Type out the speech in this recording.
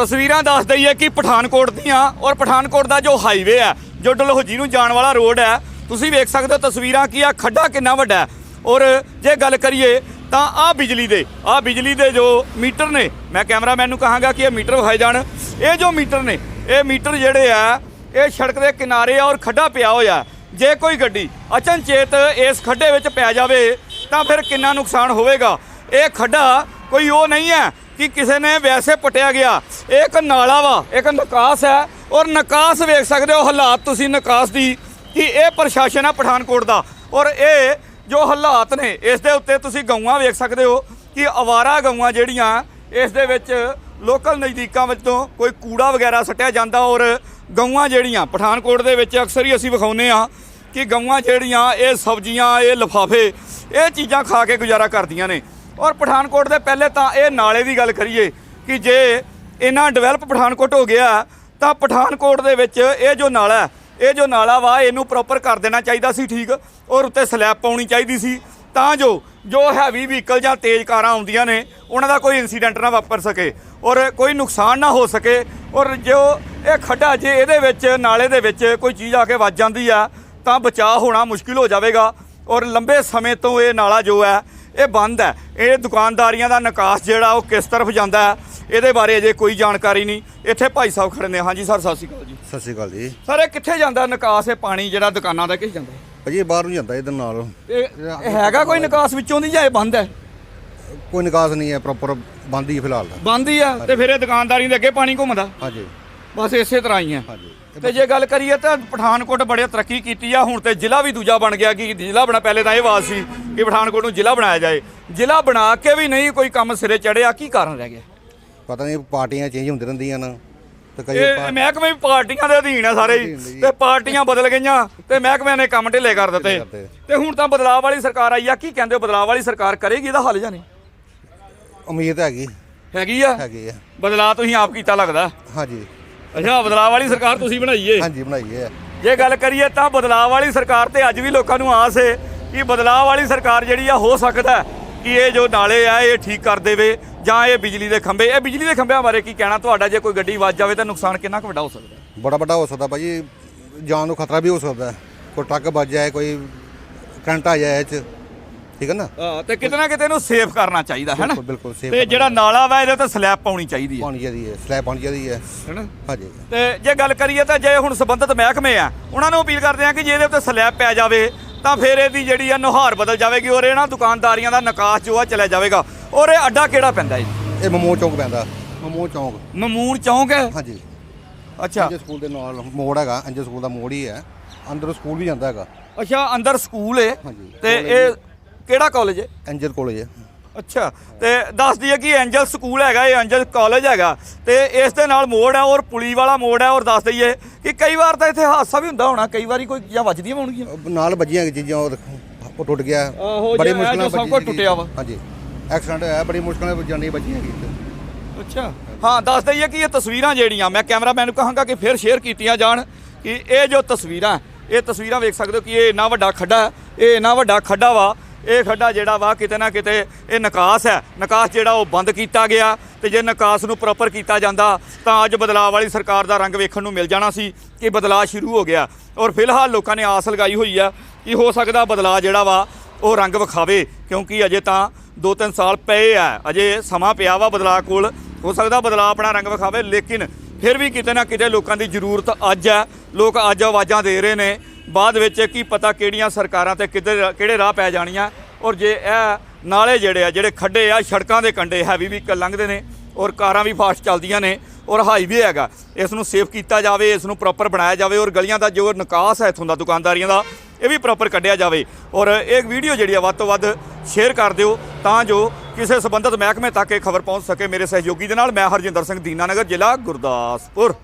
ਤਸਵੀਰਾਂ ਦੱਸ ਦਈਏ ਕਿ ਪਠਾਨਕੋਟ ਦੀਆਂ ਔਰ ਪਠਾਨਕੋਟ ਦਾ ਜੋ ਹਾਈਵੇ ਹੈ, ਜੋ ਡਲਹੌਜੀ ਨੂੰ ਜਾਣ ਵਾਲਾ ਰੋਡ ਹੈ, ਤੁਸੀਂ ਵੇਖ ਸਕਦੇ ਹੋ ਤਸਵੀਰਾਂ ਕੀ ਆ ਖੱਡਾ ਕਿੰਨਾ ਵੱਡਾ ਔਰ ਜੇ ਗੱਲ ਕਰੀਏ ਤਾਂ ਆ ਬਿਜਲੀ ਦੇ ਆ ਬਿਜਲੀ ਦੇ ਜੋ ਮੀਟਰ ਨੇ, ਮੈਂ ਕੈਮਰਾਮੈਨ ਨੂੰ ਕਹਾਂਗਾ ਕਿ ਇਹ ਮੀਟਰ ਵਿਖਾਏ ਜਾਣ। ਇਹ ਜੋ ਮੀਟਰ ਨੇ, ਇਹ ਮੀਟਰ ਜਿਹੜੇ ਆ, ਇਹ ਸੜਕ ਦੇ ਕਿਨਾਰੇ ਆ ਔਰ ਖੱਡਾ ਪਿਆ ਹੋਇਆ ਜੇ ਕੋਈ ਗੱਡੀ ਅਚਨਚੇਤ ਇਸ ਖੱਡੇ ਵਿੱਚ ਪੈ ਜਾਵੇ, ਤਾਂ ਫਿਰ ਕਿੰਨਾ ਨੁਕਸਾਨ ਹੋਵੇਗਾ? ਇਹ ਖੱਡਾ ਕੋਈ ਉਹ ਨਹੀਂ ਹੈ ਕਿ ਕਿਸੇ ਨੇ ਵੈਸੇ ਪਟਿਆ ਗਿਆ। ਇਹ ਇੱਕ ਨਾਲਾ ਵਾ, ਇੱਕ ਨਿਕਾਸ ਹੈ ਔਰ ਨਿਕਾਸ ਵੇਖ ਸਕਦੇ ਹੋ ਹਾਲਾਤ ਤੁਸੀਂ ਨਿਕਾਸ ਦੀ, ਕਿ ਇਹ ਪ੍ਰਸ਼ਾਸਨ ਹੈ ਪਠਾਨਕੋਟ ਦਾ। ਔਰ ਇਹ ਜੋ ਹਾਲਾਤ ਨੇ, ਇਸ ਦੇ ਉੱਤੇ ਤੁਸੀਂ ਗਊਆਂ ਵੇਖ ਸਕਦੇ ਹੋ ਕਿ ਅਵਾਰਾ ਗਊਆਂ ਜਿਹੜੀਆਂ, ਇਸ ਦੇ ਵਿੱਚ ਲੋਕਲ ਨਜ਼ਦੀਕਾਂ ਵਿੱਚੋਂ ਕੋਈ ਕੂੜਾ ਵਗੈਰਾ ਸੱਟਿਆ ਜਾਂਦਾ ਔਰ ਗਊਆਂ ਜਿਹੜੀਆਂ, ਪਠਾਨਕੋਟ ਦੇ ਵਿੱਚ ਅਕਸਰ ਹੀ ਅਸੀਂ ਵਿਖਾਉਂਦੇ ਆ ਕਿ ਗਊਆਂ ਜਿਹੜੀਆਂ, ਇਹ ਸਬਜ਼ੀਆਂ, ਇਹ ਲਿਫਾਫੇ, ਇਹ ਚੀਜ਼ਾਂ ਖਾ ਕੇ ਗੁਜ਼ਾਰਾ ਕਰਦੀਆਂ ਨੇ। ਔਰ ਪਠਾਨਕੋਟ ਦੇ ਪਹਿਲੇ ਤਾਂ ਇਹ ਨਾਲੇ ਦੀ ਗੱਲ ਕਰੀਏ ਕਿ ਜੇ ਇਹਨਾਂ ਡਿਵੈਲਪ ਪਠਾਨਕੋਟ ਹੋ ਗਿਆ, ਤਾਂ ਪਠਾਨਕੋਟ ਦੇ ਵਿੱਚ ਇਹ ਜੋ ਨਾਲਾ ਇਹ ਜੋ ਨਾਲਾ ਵਾ, ਇਹਨੂੰ ਪ੍ਰੋਪਰ ਕਰ ਦੇਣਾ ਚਾਹੀਦਾ ਸੀ ਠੀਕ, ਔਰ ਉੱਤੇ ਸਲੈਬ ਪਾਉਣੀ ਚਾਹੀਦੀ ਸੀ, ਤਾਂ ਜੋ ਜੋ ਹੈਵੀ ਵਹੀਕਲ ਜਾਂ ਤੇਜ਼ ਕਾਰਾਂ ਆਉਂਦੀਆਂ ਨੇ, ਉਹਨਾਂ ਦਾ ਕੋਈ ਇਨਸੀਡੈਂਟ ਨਾ ਵਾਪਰ ਸਕੇ, ਔਰ ਕੋਈ ਨੁਕਸਾਨ ਨਾ ਹੋ ਸਕੇ, ਔਰ ਜੋ ਇਹ ਖੱਡਾ ਜੇ ਇਹਦੇ ਵਿੱਚ, ਨਾਲੇ ਦੇ ਵਿੱਚ ਕੋਈ ਚੀਜ਼ ਆ ਕੇ ਵੱਜ ਜਾਂਦੀ ਆ, ਤਾਂ ਬਚਾਅ ਹੋਣਾ ਮੁਸ਼ਕਿਲ ਹੋ ਜਾਵੇਗਾ, ਔਰ ਲੰਬੇ ਸਮੇਂ ਤੋਂ ਇਹ ਨਾਲਾ ਜੋ ਹੈ ਇਹ ਬੰਦ ਹੈ। ਇਹ ਦੁਕਾਨਦਾਰੀਆਂ ਦਾ ਨਿਕਾਸ ਜਿਹੜਾ ਉਹ ਕਿਸ ਤਰਫ ਜਾਂਦਾ ਹੈ? ਇਹਦੇ ਬਾਰੇ ਅਜੇ ਕੋਈ ਜਾਣਕਾਰੀ ਨਹੀਂ। ਇੱਥੇ ਭਾਈ ਸਾਹਿਬ ਖੜੇ ਨੇ। ਹਾਂਜੀ ਸਰ ਸਤਿ ਸ਼੍ਰੀ ਅਕਾਲ ਜੀ। ਸਤਿ ਸ਼੍ਰੀ ਅਕਾਲ ਜੀ। ਸਰ ਇਹ ਕਿੱਥੇ ਜਾਂਦਾ ਨਿਕਾਸ? ਇਹ ਪਾਣੀ ਜਿਹੜਾ ਦੁਕਾਨਾਂ ਦਾ ਕਿੱਥੇ ਜਾਂਦਾ? ਭਾਜੀ ਬਾਹਰ ਨੂੰ ਜਾਂਦਾ ਇਹਦੇ ਨਾਲ। ਇਹ ਇਹ ਹੈਗਾ ਕੋਈ ਨਿਕਾਸ ਵਿੱਚੋਂ ਦੀ ਜਾਂ ਇਹ ਬੰਦ ਹੈ? ਕੋਈ ਨਿਕਾਸ ਨਹੀਂ ਹੈ ਪ੍ਰੋਪਰ ਬੰਦ ਹੀ ਹੈ ਫਿਲਹਾਲ। ਬੰਦ ਹੀ ਆ ਤੇ ਫਿਰ ਇਹ ਦੁਕਾਨਦਾਰੀ ਦੇ ਅੱਗੇ ਪਾਣੀ ਘੁੰਮਦਾ? ਹਾਂਜੀ। ਬਸ ਇਸੇ ਤਰ੍ਹਾਂ ਹੀ ਹਾਂਜੀ। ਤੇ ਜੇ ਗੱਲ ਕਰੀਏ ਤਾਂ ਪਠਾਨਕੋਟ ਬੜੇ ਤਰੱਕੀ ਕੀਤੀ ਆ ਹੁਣ ਤੇ ਜ਼ਿਲ੍ਹਾ ਵੀ ਦੂਜਾ ਬਣ ਗਿਆ ਕਿ ਜ਼ਿਲ੍ਹਾ ਬਣਾ ਪਹਿਲੇ ਤਾਂ ਇਹ ਆਵਾਜ਼ ਸੀ ਕਿ ਪਠਾਨਕੋਟ ਨੂੰ ਜ਼ਿਲ੍ਹਾ ਬਣਾਇਆ ਜਾਏ। ਜ਼ਿਲ੍ਹਾ ਬਣਾ ਕੇ ਵੀ ਨਹੀਂ ਕੋਈ ਕੰਮ ਸਿਰੇ ਚੜਿਆ ਕੀ ਕਾਰਨ ਰਹਿ ਗਿਆ? ਪਤਾ ਨਹੀਂ ਪਾਰਟੀਆਂ ਚੇਂਜ ਹੁੰਦੀਆਂ ਰਹਿੰਦੀਆਂ ਨਾ ਤੇ ਕਈ ਮਹਿਕਮੇ ਵੀ ਪਾਰਟੀਆਂ ਦੇ ਅਧੀਨ ਆ ਸਾਰੇ ਹੀ। ਤੇ ਪਾਰਟੀਆਂ ਬਦਲ ਗਈਆਂ ਤੇ ਮਹਿਕਮਿਆਂ ਨੇ ਕੰਮ ਢਿੱਲੇ ਕਰ ਦਿੱਤੇ। ਤੇ ਹੁਣ ਤਾਂ ਬਦਲਾਅ ਵਾਲੀ ਸਰਕਾਰ ਆਈ ਆ ਕੀ ਕਹਿੰਦੇ ਹੋ ਬਦਲਾਅ ਵਾਲੀ ਸਰਕਾਰ ਕਰੇਗੀ ਇਹਦਾ ਹੱਲ ਜਾਂ ਨਹੀਂ? ਉਮੀਦ ਹੈਗੀ। ਹੈਗੀ ਆ? ਹੈਗੀ ਆ। ਬਦਲਾਅ ਤੁਸੀਂ ਆਪ ਕੀਤਾ ਲੱਗਦਾ। ਹਾਂਜੀ। ਅੱਛਾ ਬਦਲਾਅ ਵਾਲੀ ਸਰਕਾਰ ਤੁਸੀਂ ਬਣਾਈ ਏ ਹਾਂਜੀ ਬਣਾਈ ਹੈ ਜੇ ਗੱਲ ਕਰੀਏ ਤਾਂ ਬਦਲਾਅ ਵਾਲੀ ਸਰਕਾਰ ਤੇ ਅੱਜ ਵੀ ਲੋਕਾਂ ਨੂੰ ਆਸ ਹੈ ਕਿ ਬਦਲਾਅ ਵਾਲੀ ਸਰਕਾਰ ਜਿਹੜੀ ਆ ਹੋ ਸਕਦਾ ਕਿ ਇਹ ਜੋ ਨਾਲੇ ਆ ਇਹ ਠੀਕ ਕਰ ਦੇਵੇ ਜਾਂ ਇਹ ਬਿਜਲੀ ਦੇ ਖੰਭੇ ਇਹ ਬਿਜਲੀ ਦੇ ਖੰਭਿਆਂ ਬਾਰੇ ਕੀ ਕਹਿਣਾ ਤੁਹਾਡਾ ਜੇ ਕੋਈ ਗੱਡੀ ਵੱਜ ਜਾਵੇ ਤਾਂ ਨੁਕਸਾਨ ਕਿੰਨਾ ਕੁ ਵੱਡਾ ਹੋ ਸਕਦਾ? ਬੜਾ ਵੱਡਾ ਹੋ ਸਕਦਾ ਭਾਜੀ ਜਾਨ ਨੂੰ ਖਤਰਾ ਵੀ ਹੋ ਸਕਦਾ। ਕੋਈ ਟਰੱਕ ਵੱਜ ਜਾਏ ਕੋਈ ਕਰੰਟ ਆ ਜਾਏ ਇਹ ਚ ਠੀਕ ਹੈ ਨਾ? ਹਾਂ ਤੇ ਕਿਤੇ ਨਾ ਕਿਤੇ ਇਹਨੂੰ ਸੇਫ ਕਰਨਾ ਚਾਹੀਦਾ ਹੈ ਨਾ? ਬਿਲਕੁਲ ਬਿਲਕੁਲ ਸੇਫ ਤੇ ਜਿਹੜਾ ਨਾਲਾ ਵਾ ਇਹਦੇ ਤੇ ਸਲੈਬ ਪਾਉਣੀ ਚਾਹੀਦੀ ਹੈ ਪਾਣੀ ਚਾਹੀਦੀ ਹੈ ਸਲੈਬ ਪਾਣੀ ਚਾਹੀਦੀ ਹੈ। ਹੈ ਨਾ? ਹਾਂਜੀ। ਤੇ ਜੇ ਗੱਲ ਕਰੀਏ ਤਾਂ ਜੇ ਹੁਣ ਸੰਬੰਧਿਤ ਮਹਿਕਮੇ ਆ ਉਹਨਾਂ ਨੂੰ ਅਪੀਲ ਕਰਦੇ ਆ ਕਿ ਜੇ ਇਹਦੇ ਉੱਤੇ ਸਲੈਬ ਪੈ ਜਾਵੇ ਤਾਂ ਫਿਰ ਇਹਦੀ ਜਿਹੜੀ ਆ ਨੁਹਾਰ ਬਦਲ ਜਾਵੇਗੀ ਔਰ ਇਹਨਾਂ ਦੁਕਾਨਦਾਰੀਆਂ ਦਾ ਨਿਕਾਸ ਜੋ ਆ ਚਲਾ ਜਾਵੇਗਾ। ਔਰ ਇਹ ਅੱਡਾ ਕਿਹੜਾ ਪੈਂਦਾ ਜੀ? ਇਹ ਮਮੋ ਚੌਂਕ ਪੈਂਦਾ। ਮਮੋ ਚੌਂਕ। ਮਮੂਨ ਚੌਂਕ ਹੈ? ਹਾਂਜੀ। ਅੱਛਾ। ਅੰਜੇ ਸਕੂਲ ਦੇ ਨਾਲ ਮੋੜ ਹੈਗਾ ਅੰਜੇ ਸਕੂਲ ਦਾ ਮੋੜ ਹੀ ਹੈ। ਅੰਦਰ ਸਕੂਲ ਵੀ ਜਾਂਦਾ ਹੈਗਾ। ਅੱਛਾ ਅੰਦਰ ਸਕੂਲ ਹੈ ਹਾਂਜੀ। ਤੇ ਇਹ ਕਿਹੜਾ ਕਾਲਜ ਹੈ? ਐਂਜਲ ਕਾਲਜ ਹੈ। ਅੱਛਾ ਤੇ ਦੱਸ ਦਈਏ ਕਿ ਐਂਜਲ ਸਕੂਲ ਹੈਗਾ ਇਹ ਐਂਜਲ ਕਾਲਜ ਹੈਗਾ। ਤੇ ਇਸ ਦੇ ਨਾਲ ਮੋੜ ਹੈ ਔਰ ਪੁਲੀ ਵਾਲਾ ਮੋੜ ਹੈ ਔਰ ਦੱਸ ਦਈਏ ਕਿ ਕਈ ਵਾਰ ਤਾਂ ਇੱਥੇ ਹਾਦਸਾ ਵੀ ਹੁੰਦਾ ਹੋਣਾ ਕਈ ਵਾਰੀ ਕੋਈ ਜਾਂ ਵੱਜਦੀਆਂ ਹੋਣਗੀਆਂ। ਨਾਲ ਵੱਜੀਆਂ ਚੀਜ਼ਾਂ ਉਹ ਟੁੱਟ ਗਿਆ। ਜੇ ਇਹ ਜੋ ਸਭ ਸੀਗੀ। ਟੁੱਟਿਆ ਵਾ। ਹਾਂਜੀ ਐਕਸੀਡੈਂਟ ਹੋਇਆ ਬੜੀ ਮੁਸ਼ਕਲ ਨਾਲ ਜਾਨੀ ਬਚੀ ਹੈਗੀ ਅੱਛਾ ਹਾਂ ਦੱਸ ਦਈਏ ਕਿ ਇਹ ਤਸਵੀਰਾਂ ਜਿਹੜੀਆਂ ਮੈਂ ਕੈਮਰਾਮੈਨ ਨੂੰ ਕਹਾਂਗਾ ਕਿ ਫਿਰ ਸ਼ੇਅਰ ਕੀਤੀਆਂ ਜਾਣ ਕਿ ਇਹ ਜੋ ਤਸਵੀਰਾਂ ਇਹ ਤਸਵੀਰਾਂ ਵੇਖ ਸਕਦੇ ਹੋ ਕਿ ਇਹ ਇੰਨਾ ਵੱਡਾ ਖੱਡਾ ਹੈ, ਇਹ ਇੰਨਾ ਵੱਡਾ ਖੱਡਾ ਵਾ। ਇਹ ਖੱਡਾ ਜਿਹੜਾ ਵਾ ਕਿਤੇ ਨਾ ਕਿਤੇ ਇਹ ਨਿਕਾਸ ਹੈ। ਨਿਕਾਸ ਜਿਹੜਾ ਉਹ ਬੰਦ ਕੀਤਾ ਗਿਆ ਤੇ ਜੇ ਨਿਕਾਸ ਨੂੰ ਪ੍ਰੋਪਰ ਕੀਤਾ ਜਾਂਦਾ, ਤਾਂ ਅੱਜ ਬਦਲਾਅ ਵਾਲੀ ਸਰਕਾਰ ਦਾ ਰੰਗ ਵੇਖਣ ਨੂੰ ਮਿਲ ਜਾਣਾ ਸੀ ਕਿ ਬਦਲਾਅ ਸ਼ੁਰੂ ਹੋ ਗਿਆ। ਔਰ ਫਿਲਹਾਲ ਲੋਕਾਂ ਨੇ ਆਸ ਲਗਾਈ ਹੋਈ ਆ ਕਿ ਹੋ ਸਕਦਾ ਬਦਲਾਅ ਜਿਹੜਾ ਵਾ ਉਹ ਰੰਗ ਵਿਖਾਵੇ, ਕਿਉਂਕਿ ਅਜੇ ਤਾਂ 2-3 ਸਾਲ ਪਏ ਆ, ਅਜੇ ਸਮਾਂ ਪਿਆ ਵਾ ਬਦਲਾਅ ਕੋਲ। ਹੋ ਸਕਦਾ ਬਦਲਾਅ ਆਪਣਾ ਰੰਗ ਵਿਖਾਵੇ, ਲੇਕਿਨ ਫਿਰ ਵੀ ਕਿਤੇ ਨਾ ਕਿਤੇ ਲੋਕਾਂ ਦੀ ਜ਼ਰੂਰਤ ਅੱਜ ਹੈ। ਲੋਕ ਅੱਜ ਆਵਾਜ਼ਾਂ ਦੇ ਰਹੇ ਨੇ ਬਾਅਦ ਵਿੱਚ ਕੀ ਪਤਾ ਕਿਹੜੀਆਂ ਸਰਕਾਰਾਂ ਤੇ ਕਿੱਧਰ ਕਿਹੜੇ ਰਾਹ ਪੈ ਜਾਣੀਆਂ। ਔਰ ਜੇ ਇਹ ਨਾਲੇ ਜਿਹੜੇ ਆ, ਜਿਹੜੇ ਖੱਡੇ ਆ, ਸੜਕਾਂ ਦੇ ਕੰਢੇ ਹੈਵੀ ਵਹੀਕਲ ਲੰਘਦੇ ਨੇ ਔਰ ਕਾਰਾਂ ਵੀ ਫਾਸਟ ਚੱਲਦੀਆਂ ਨੇ ਔਰ ਹਾਈਵੇ ਹੈਗਾ। ਇਸ ਨੂੰ ਸੇਫ ਕੀਤਾ ਜਾਵੇ, ਇਸ ਨੂੰ ਪ੍ਰੋਪਰ ਬਣਾਇਆ ਜਾਵੇ ਔਰ ਗਲੀਆਂ ਦਾ ਜੋ ਨਿਕਾਸ ਹੈ ਇਥੋਂ ਦਾ ਦੁਕਾਨਦਾਰੀਆਂ ਦਾ, ਇਹ ਵੀ ਪ੍ਰੋਪਰ ਕੱਢਿਆ ਜਾਵੇ। ਔਰ ਇਹ ਵੀਡੀਓ ਜਿਹੜੀ ਆ, ਵੱਧ ਤੋਂ ਵੱਧ ਸ਼ੇਅਰ ਕਰ ਦਿਓ ਤਾਂ ਜੋ ਕਿਸੇ ਸੰਬੰਧਿਤ ਮਹਿਕਮੇ ਤੱਕ ਇਹ ਖਬਰ ਪਹੁੰਚ ਸਕੇ। ਮੇਰੇ ਸਹਿਯੋਗੀ ਦੇ ਨਾਲ ਮੈਂ ਹਰਜਿੰਦਰ ਸਿੰਘ, ਦੀਨਾਨਗਰ, ਜ਼ਿਲ੍ਹਾ ਗੁਰਦਾਸਪੁਰ।